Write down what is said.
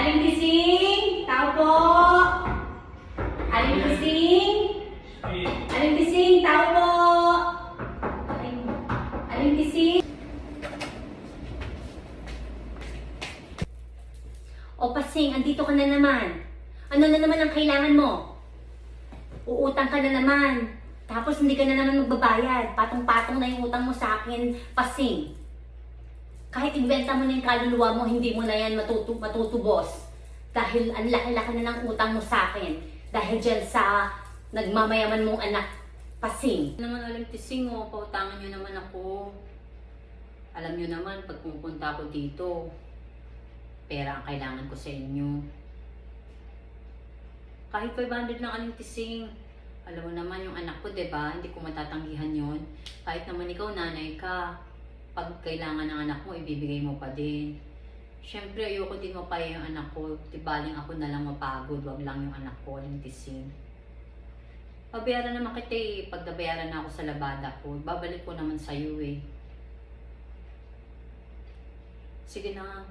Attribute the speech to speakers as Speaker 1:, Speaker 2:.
Speaker 1: Aling Tising, tao po. Aling Tising, Aling Tising, tao po. Aling, Aling Tising. O Pasing, andito ka na naman. Ano na naman ang kailangan mo? Uutang ka na naman. Tapos hindi ka na naman magbabayad. Patong-patong na yung utang mo sa akin, Pasing. Kahit ibenta mo na yung kaluluwa mo, hindi mo na yan matutu matutubos. Dahil ang laki-laki na ng utang mo sa akin. Dahil dyan sa nagmamayaman mong anak, Pasing.
Speaker 2: naman alam tising oh, pautangan nyo naman ako. Alam nyo naman, pag pupunta ako dito, pera ang kailangan ko sa inyo. Kahit 500 lang aling tising, alam mo naman yung anak ko, 'di ba? Hindi ko matatanggihan yon. Kahit naman ikaw nanay ka, pag kailangan ng anak mo, ibibigay mo pa din. Siyempre, ayoko din mapaya yung anak ko. Di baling ako na lang mapagod, wag lang yung anak ko, aling tising. Pabayaran naman kita eh. Pag na ako sa labada ko, babalik ko naman sa iyo eh. Sige na.